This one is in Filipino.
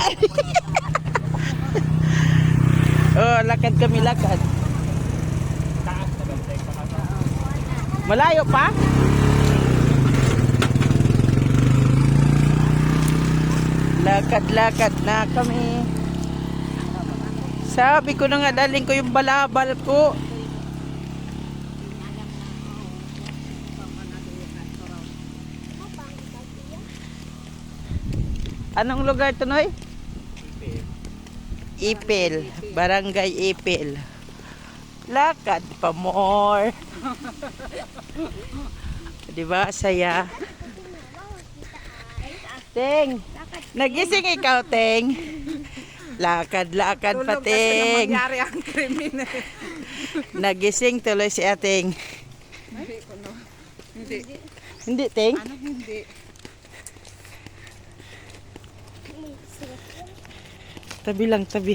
oh, lakad kami lakad. Malayo pa? Lakad-lakad na kami. Sabi ko na nga, daling ko yung balabal ko. Anong lugar to, Noy? Ipil. Barangay Ipil. Lakad pa more. Di ba? Saya. Teng. Nagising ikaw, Teng. Lakad, lakad pa, Teng. nangyari ang krimen. Nagising tuloy si Ating. Hindi ko no. Hindi. Hindi, Teng? Ano hindi? Tabi lang, tabi.